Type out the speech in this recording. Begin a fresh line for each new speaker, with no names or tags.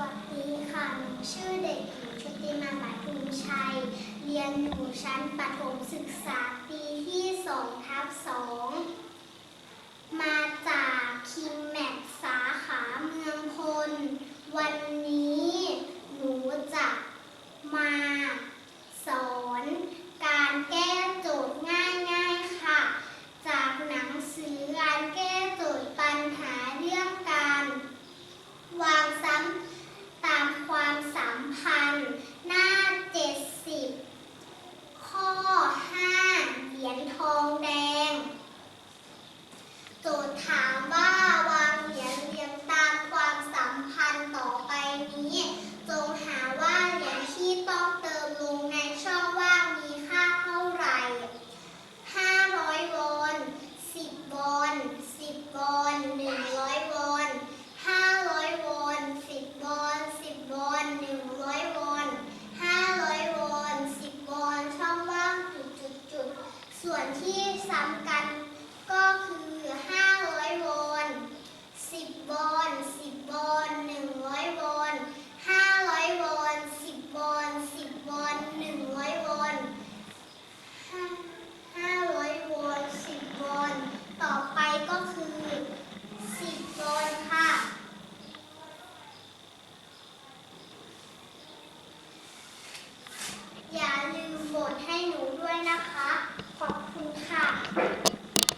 วัสดีค่ะ หนูชื่อเด็กหญิงชุติมาปทุมชัย เรียนอยู่ชั้นประถมศึกษาปีที่2ทับ2มาจากคิมแมทสาขาเมืองพล วันนี้ สูตรถามว่าวางเหรียญเรียงตามความสัมพันธ์ต่อไปนี้ จงหาว่าเหรียญที่ต้องเติมลงในช่องว่างมีค่าเท่าไหร่ 500วอน10วอน10วอน100วอน500วอน10วอน10วอน100วอน500วอน10วอนช่องว่างจุดจุดจุดส่วนที่ซ้ำกัน ก็คือ 500 โวลต์10 โวลต์10 โวลต์100 โวลต์500 โวลต์10 โวลต์10 โวลต์100 โวลต์500 โวลต์10 โวลต์ต่อไปก็คือ 10 โวลต์ค่ะ อย่าลืมโหวตให้หนูด้วยนะคะ